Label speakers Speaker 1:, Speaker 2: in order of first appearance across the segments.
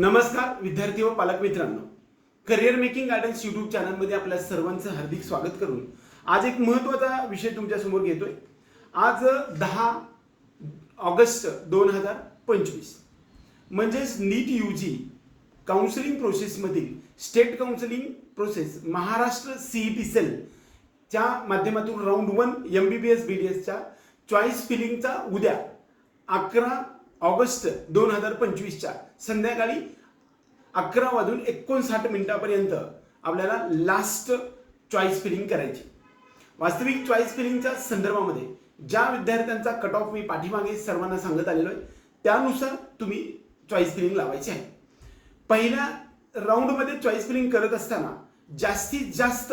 Speaker 1: नमस्कार विद्यार्थी व पालक मित्रांनो. करिअर मेकिंग गार्डन्स युट्यूब चॅनलमध्ये आपल्या सर्वांचं हार्दिक स्वागत करून आज एक महत्त्वाचा विषय तुमच्यासमोर घेतोय. आज दहा ऑगस्ट दोन हजार पंचवीस. म्हणजेच नीट U G counselling प्रोसेसमधील state counselling process Maharashtra C E T cell च्या माध्यमातून round one M B B S B D एसच्या चॉईस फिलिंगचा उद्या अकरा ऑगस्ट दोन हजार पंचवीसच्या संध्याकाळी अकरा वाजून एकोणसाठ मिनिटापर्यंत आपल्याला लास्ट चॉईस फिलिंग करायची. वास्तविक चॉईस फिलिंगच्या संदर्भामध्ये ज्या विद्यार्थ्यांचा कट ऑफ मी पाठीमागे सर्वांना सांगत आलेलो आहे त्यानुसार तुम्ही चॉईस फिलिंग लावायची आहे. पहिल्या राऊंडमध्ये चॉईस फिलिंग करत असताना जास्तीत जास्त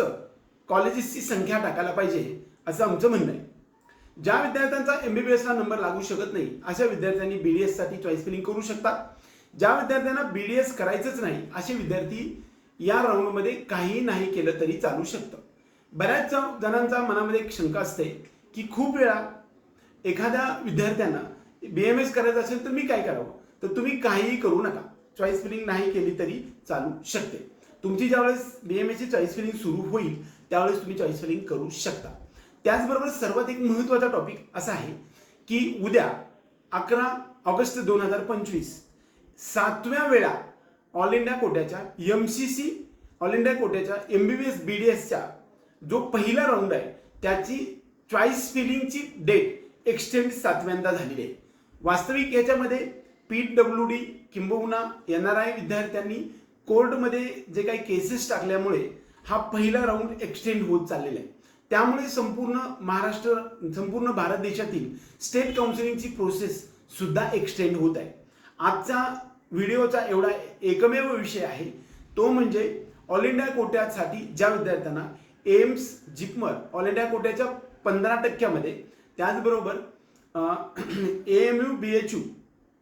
Speaker 1: कॉलेजेसची संख्या टाकायला पाहिजे असं आमचं म्हणणं आहे. ज्या विद्यार्थ्यांचा एमबीबीएसला नंबर लागू शकत नाही अशा विद्यार्थ्यांनी बीडीएससाठी चॉईस फिलिंग करू शकतात ज्या विद्यार्थ्यांना बीडीएस करायचंच नाही असे विद्यार्थी या राऊंडमध्ये काही नाही केलं तरी चालू शकतं. बऱ्याच जणांचा मनामध्ये एक शंका असते की खूप वेळा एखाद्या विद्यार्थ्यांना बी एम एस करायचं असेल तर मी काय करावं? तर तुम्ही काहीही करू नका. चॉईस फिलिंग नाही केली तरी चालू शकते. तुमची ज्यावेळेस बी एम एसची चॉईस फिलिंग सुरू होईल त्यावेळेस तुम्ही चॉईस फिलिंग करू शकता. त्याचबरोबर सर्वात एक महत्त्वाचा टॉपिक असा आहे की उद्या अकरा ऑगस्ट दोन हजार पंचवीस सातव्या वेळा all India कोट्याच्या M C C all India कोट्याच्या M B B S B D एसच्या जो पहिला राऊंड आहे त्याची चॉईस फिलिंगची डेट एक्सटेंड सातव्यांदा झालेली आहे. वास्तविक याच्यामध्ये पी डब्ल्यू डी किंबहुना एन आर आय विद्यार्थ्यांनी कोर्टमध्ये जे काही केसेस टाकल्यामुळे हा पहिला राऊंड एक्सटेंड होत चाललेला आहे. त्यामुळे संपूर्ण महाराष्ट्र संपूर्ण भारत देशातील स्टेट काउन्सिलिंगची प्रोसेस सुद्धा एक्सटेंड होत आहे. आजचा व्हिडिओचा एवढा एकमेव विषय आहे तो म्हणजे ऑल इंडिया कोट्यासाठी ज्या विद्यार्थ्यांना एम्स जिपमर ऑल इंडिया कोट्याच्या पंधरा टक्क्यामध्ये त्याचबरोबर A M U B H U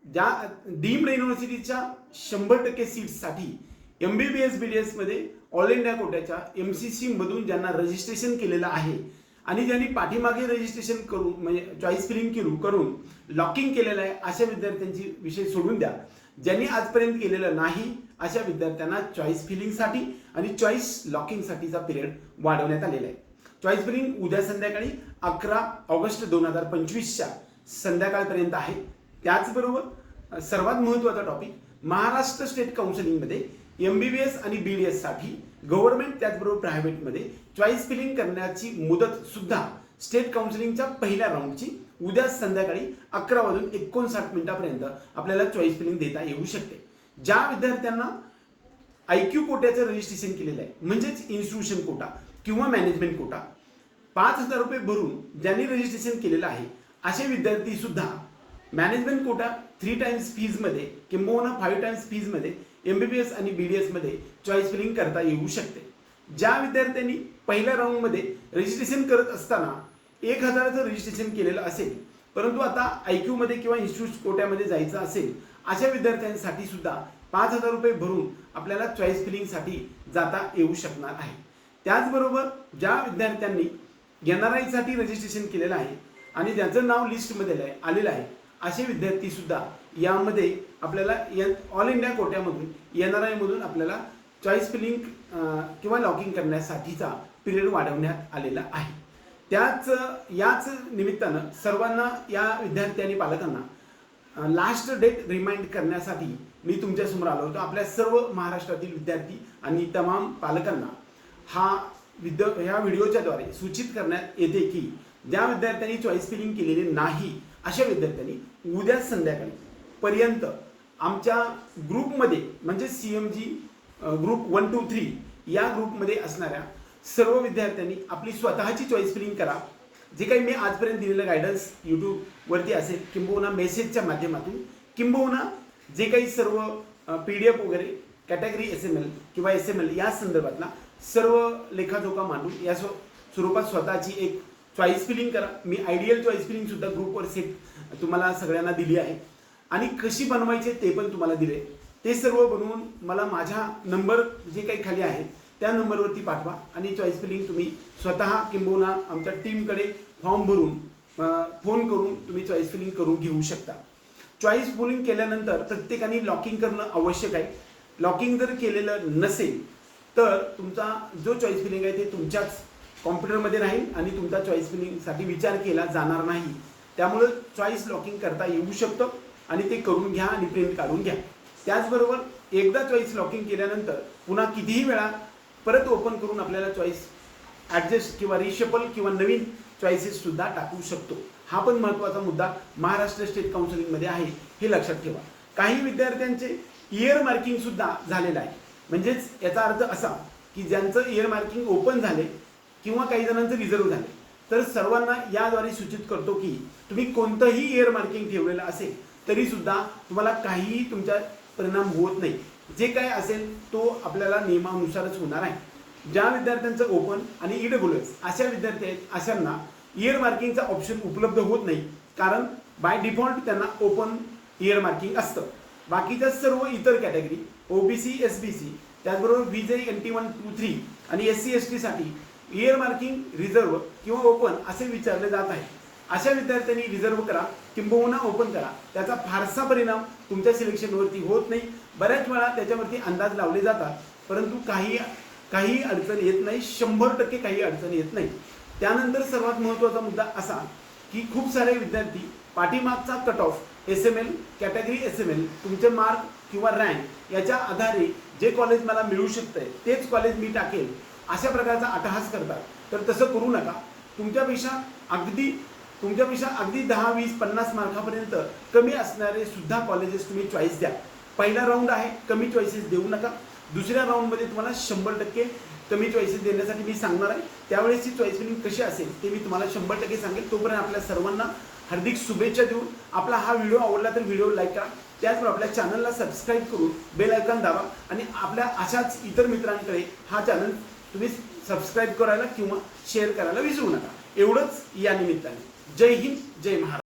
Speaker 1: ज्या डीम्ड युनिव्हर्सिटीच्या शंभर टक्के सीट्ससाठी M B B S B D एसमध्ये ऑल इंडिया कोट्याच्या एम सी सी मधून ज्यांना रजिस्ट्रेशन केलेलं आहे आणि ज्यांनी पाठीमागे रजिस्ट्रेशन म्हणजे करून म्हणजे चॉईस फिलिंग करू करून लॉकिंग केलेलं आहे अशा विद्यार्थ्यांची विषय सोडून द्या. ज्यांनी आजपर्यंत केलेलं नाही अशा विद्यार्थ्यांना चॉईस फिलिंगसाठी आणि चॉईस लॉकिंगसाठीचा पिरियड वाढवण्यात आलेला आहे. चॉईस फिलिंग उद्या संध्याकाळी अकरा ऑगस्ट दोन हजार पंचवीसच्या संध्याकाळपर्यंत आहे. त्याचबरोबर सर्वात महत्त्वाचा टॉपिक महाराष्ट्र स्टेट काउन्सिलिंगमध्ये एम बी बी एस आणि बी डी एससाठी गव्हर्नमेंट त्याचबरोबर प्रायव्हेटमध्ये चॉईस फिलिंग करण्याची मुदत सुद्धा स्टेट काउन्सिलिंगच्या पहिल्या राऊंडची उद्या संध्याकाळी अकरा वाजून एकोणसाठ मिनिटापर्यंत आपल्याला चॉईस फिलिंग देता येऊ शकते. ज्या विद्यार्थ्यांना आय क्यू कोट्याचं रजिस्ट्रेशन केलेलं आहे म्हणजेच इन्स्टिट्यूशन कोटा किंवा मॅनेजमेंट कोटा पाच हजार रुपये भरून ज्यांनी रजिस्ट्रेशन केलेलं आहे असे विद्यार्थी सुद्धा मॅनेजमेंट कोटा थ्री टाइम्स फीजमध्ये किंबहुना फाईव्ह टाइम्स फीजमध्ये एम बी बी एस आणि बी डी एसमध्ये चॉईस फिलिंग करता येऊ शकते. ज्या विद्यार्थ्यांनी पहिल्या राऊंडमध्ये रजिस्ट्रेशन करत असताना एक हजाराचं रजिस्ट्रेशन केलेलं असेल परंतु आता आय क्यूमध्ये किंवा इन्स्टिट्यूट कोट्यामध्ये जायचं असेल अशा विद्यार्थ्यांसाठी सुद्धा पाच हजार रुपये भरून आपल्याला चॉईस फिलिंगसाठी जाता येऊ शकणार आहे. त्याचबरोबर ज्या विद्यार्थ्यांनी एन आर आयसाठी रजिस्ट्रेशन केलेलं आहे आणि ज्यांचं नाव लिस्टमध्ये आलेलं आहे असे विद्यार्थीसुद्धा यामध्ये आपल्याला या ऑल इंडिया कोट्यामधून एन आर आयमधून आपल्याला चॉईस फिलिंग किंवा लॉकिंग करण्यासाठीचा पिरियड वाढवण्यात आलेला आहे. त्याच याच निमित्तानं सर्वांना या विद्यार्थी आणि पालकांना लास्ट डेट रिमाइंड करण्यासाठी मी तुमच्यासमोर आलो होतो. आपल्या सर्व महाराष्ट्रातील विद्यार्थी आणि तमाम पालकांना हा विद्या ह्या व्हिडिओच्याद्वारे सूचित करण्यात येते की ज्या विद्यार्थ्यांनी चॉईस फिलिंग केलेली नाही अशा विद्यार्थ्यांनी उद्या संध्याकाळी पर्यंत आमच्या ग्रुपमध्ये म्हणजे C M G group one two three या ग्रुपमध्ये असणाऱ्या सर्व विद्यार्थ्यांनी आपली स्वतःची चॉईस फिलिंग करा. जे काही मी आजपर्यंत दिलेलं गायडन्स यूट्यूबवरती असेल किंबहुना मेसेजच्या माध्यमातून किंबहुना जे काही सर्व पी डी एफ वगैरे कॅटेगरी एस एम एल किंवा एस एम एल या संदर्भातला सर्व लेखाजोखा मांडून या स्व स्वरूपात स्वतःची एक चॉईस फिलिंग करा. मी आयडियल चॉईस फिलिंग सुद्धा ग्रुपवर सेट तुम्हाला सगळ्यांना दिली आहे. आणि कशी बनवायचे ते पण तुम्हाला दिले. ते सर्व बनवून मला माझ्या नंबर जे काही खाली आहे त्या नंबरवरती पाठवा. आणि चॉईस फिलिंग तुम्ही स्वतः किंबहुना आमच्या टीमकडे फॉर्म भरून फोन करून तुम्ही चॉईस फिलिंग करून घेऊ शकता. चॉईस फिलिंग केल्यानंतर प्रत्येकाने लॉकिंग करणं आवश्यक आहे. लॉकिंग जर केलेलं नसेल तर तुमचा जो चॉईस फिलिंग आहे ते तुमच्याच कॉम्प्युटरमध्ये राहील आणि तुमचा चॉईस फिलिंगसाठी विचार केला जाणार नाही. त्यामुळं चॉईस लॉकिंग करता येऊ शकतं आणि ते करून घ्या आणि प्रिंट काढून घ्या. त्याचबरोबर एकदा चॉईस लॉकिंग केल्यानंतर पुन्हा कितीही वेळा परत ओपन करून आपल्याला चॉईस ॲडजस्ट किंवा रिशेबल किंवा नवीन चॉईसेससुद्धा टाकू शकतो. हा पण महत्त्वाचा मुद्दा महाराष्ट्र स्टेट काउन्सिलिंगमध्ये आहे हे लक्षात ठेवा. काही विद्यार्थ्यांचे इयर मार्किंगसुद्धा झालेलं आहे. म्हणजेच याचा अर्थ असा की ज्यांचं इयर मार्किंग ओपन झाले किंवा काही जणांचं रिझर्व झाले. तर सर्वांना याद्वारे सूचित करतो की तुम्ही कोणतंही इयर मार्किंग ठेवलेलं असेल तरी सुद्धा तुम्हाला काहीही तुमच्या परिणाम होत नाही. जे काय असेल तो आपल्याला नियमानुसारच होणार आहे. ज्या विद्यार्थ्यांचं ओपन आणि ईडब्ल्यू एस अशा विद्यार्थी आहेत अशांना इयर मार्किंगचा ऑप्शन उपलब्ध होत नाही. कारण बाय डिफॉल्ट त्यांना ओपन इयर मार्किंग असतं. बाकीच्या सर्व इतर category OBC S B C त्याचबरोबर VJ N T one two three आणि एस सी एस टीसाठी इयर मार्किंग रिझर्व किंवा ओपन असे विचारले जात आहे. अशा विद्यार्थ्यांनी रिझर्व करा किंबहुना ओपन करा. त्याचा फारसा परिणाम तुमच्या सिलेक्शनवरती होत नाही. बऱ्याच वेळा त्याच्यावरती अंदाज लावले जातात परंतु काही काही अडचण येत नाही. शंभर टक्के काही अडचण येत नाही. त्यानंतर सर्वात महत्त्वाचा मुद्दा असा की खूप सारे विद्यार्थी पाठीमागचा cut off S M L category S M L तुमचे मार्क किंवा रँक याच्या आधारे जे कॉलेज मला मिळू शकतं तेच कॉलेज मी टाकेल. अशा प्रकारचा अटहास करतात. तर तसं करू नका. तुमच्यापेक्षा अगदी तुमच्यापेक्षा अगदी दहा वीस पन्नास मार्कापर्यंत कमी असणारे सुद्धा कॉलेजेस तुम्ही चॉईस द्या. पहिला राऊंड आहे कमी चॉईसेस देऊ नका. दुसऱ्या राऊंडमध्ये तुम्हाला शंभर टक्के कमी चॉईसेस देण्यासाठी मी सांगणार आहे. त्यावेळेसची चॉईस फिलिंग कशी असेल ते मी तुम्हाला शंभर टक्के सांगेल. तोपर्यंत आपल्या सर्वांना हार्दिक शुभेच्छा देऊन आपला हा व्हिडिओ आवडला तर व्हिडिओ लाईक करा. त्याचबरोबर आपल्या चॅनलला सबस्क्राईब करून बेल आयकॉन दाबा. आणि आपल्या अशाच इतर मित्रांकडे हा चॅनल तुम्ही सबस्क्राईब करायला किंवा शेअर करायला विसरू नका. एवढंच या निमित्ताने. जय हिंद जय महाराष्ट्र.